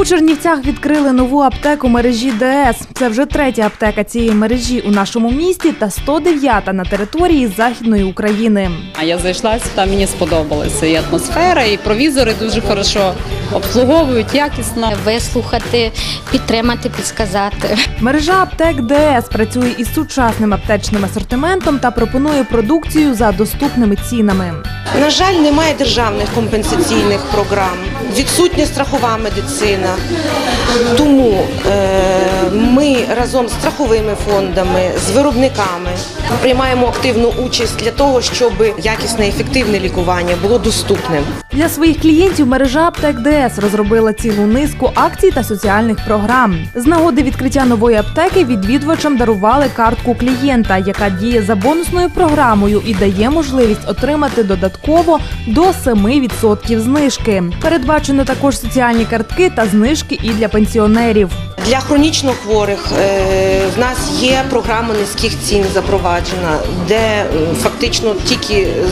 У Чернівцях відкрили нову аптеку мережі ДС. Це вже третя аптека цієї мережі у нашому місті та 109-та на території Західної України. А я зайшла, там мені сподобалася і атмосфера, і провізори дуже хорошо обслуговують якісно. вислухати, підтримати, підсказати. Мережа аптек ДС працює із сучасним аптечним асортиментом та пропонує продукцію за доступними цінами. На жаль, немає державних компенсаційних програм, відсутня страхова медицина. Тому е, разом з страховими фондами, з виробниками приймаємо активну участь для того, щоб якісне ефективне лікування було доступним. Для своїх клієнтів мережа аптек ДС розробила цілу низку акцій та соціальних програм. З нагоди відкриття нової аптеки відвідувачам дарували картку клієнта, яка діє за бонусною програмою і дає можливість отримати додатково до 7% знижки. Передбачено також соціальні картки та знижки і для пенсіонерів. Для хронічно хворих е, в нас є програма низьких цін запроваджена, де фактично тільки е,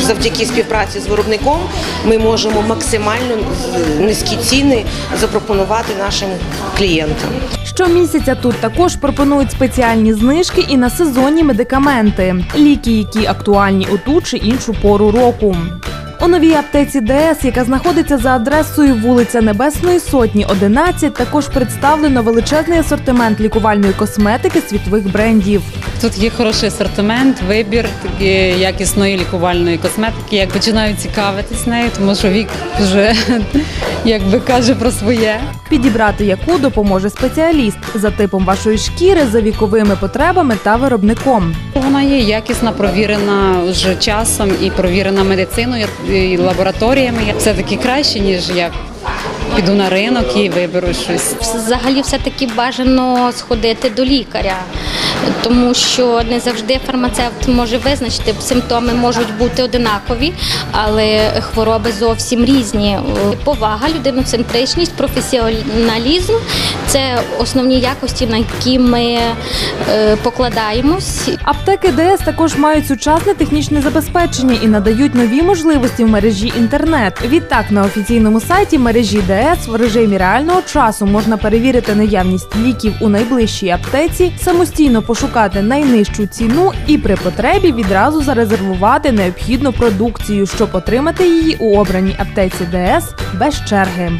завдяки співпраці з виробником ми можемо максимально е, низькі ціни запропонувати нашим клієнтам. Щомісяця тут також пропонують спеціальні знижки і на сезонні медикаменти, ліки, які актуальні у ту чи іншу пору року. У новій аптеці ДС, яка знаходиться за адресою вулиця Небесної Сотні, 11, також представлено величезний асортимент лікувальної косметики світових брендів. Тут є хороший асортимент, вибір якісної лікувальної косметики. Я починаю цікавитись нею, тому що вік вже якби каже про своє. Підібрати яку допоможе спеціаліст за типом вашої шкіри, за віковими потребами та виробником. Вона є якісна, провірена вже часом і провірена медициною і лабораторіями. Все таки краще, ніж я піду на ринок і виберу щось. Взагалі, все-таки бажано сходити до лікаря, тому що не завжди фармацевт може визначити, симптоми можуть бути одинакові, але хвороби зовсім різні. Повага, людиноцентричність, професіоналізм це основні якості, на які ми е, покладаємось. Аптеки ДС також мають сучасне технічне забезпечення і надають нові можливості в мережі інтернет. Відтак на офіційному сайті мережі ДС в режимі реального часу можна перевірити наявність ліків у найближчій аптеці, самостійно пошукати найнижчу ціну і при потребі відразу зарезервувати необхідну продукцію, щоб отримати її у обраній аптеці ДС без черги.